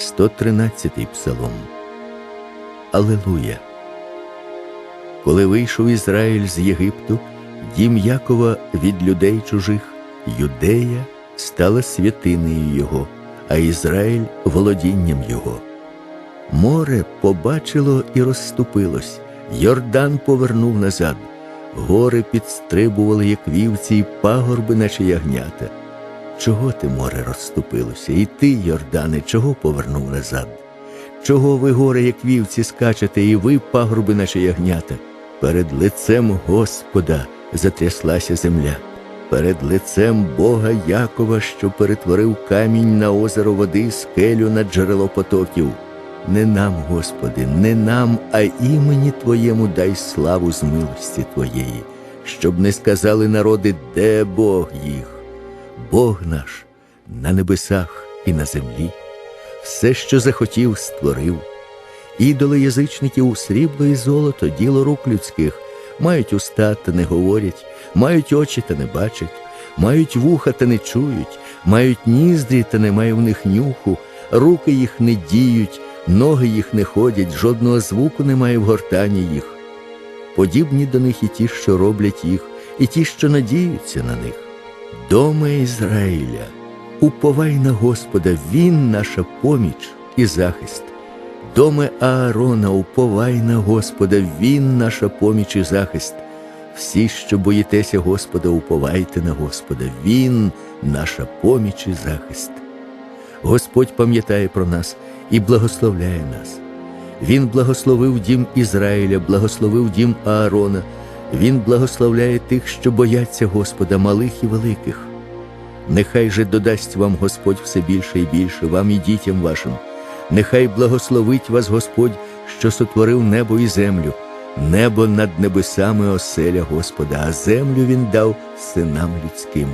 113 псалом. Алелуя. Коли вийшов Ізраїль з Єгипту, дім Якова від людей чужих, Юдея стала святинею його, а Ізраїль володінням його. Море побачило і розступилось, Йордан повернув назад, гори підстрибували, як вівці, і пагорби, наче ягнята. Чого ти, море, розступилося, і ти, Йордане, чого повернув назад? Чого ви, гори, як вівці, скачете, і ви, пагорби, наче ягнята? Перед лицем Господа затряслася земля, перед лицем Бога Якова, що перетворив камінь на озеро води, скелю на джерело потоків. Не нам, Господи, не нам, а імені Твоєму дай славу з милості Твоєї, щоб не сказали народи, де Бог їх. Бог наш на небесах і на землі, все, що захотів, створив. Ідоли язичників срібло і золото, діло рук людських, мають уста та не говорять, мають очі та не бачать, мають вуха та не чують, мають ніздрі та немає в них нюху, руки їх не діють, ноги їх не ходять, жодного звуку немає в гортані їх. Подібні до них і ті, що роблять їх, і ті, що надіються на них. Доме Ізраїля, уповай на Господа, Він наша поміч і захист. Доме Аарона, уповай на Господа, Він наша поміч і захист. Всі, що боїтеся Господа, уповайте на Господа, Він наша поміч і захист. Господь пам'ятає про нас і благословляє нас. Він благословив дім Ізраїля, благословив дім Аарона. Він благословляє тих, що бояться Господа, малих і великих. Нехай же додасть вам Господь все більше і більше, вам і дітям вашим. Нехай благословить вас Господь, що сотворив небо і землю, небо над небесами оселя Господа, а землю Він дав синам людським.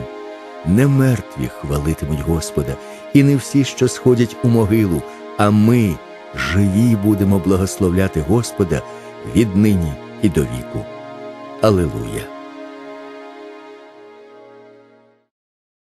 Не мертві хвалитимуть Господа, і не всі, що сходять у могилу, а ми, живі, будемо благословляти Господа віднині і до віку. Алилуя!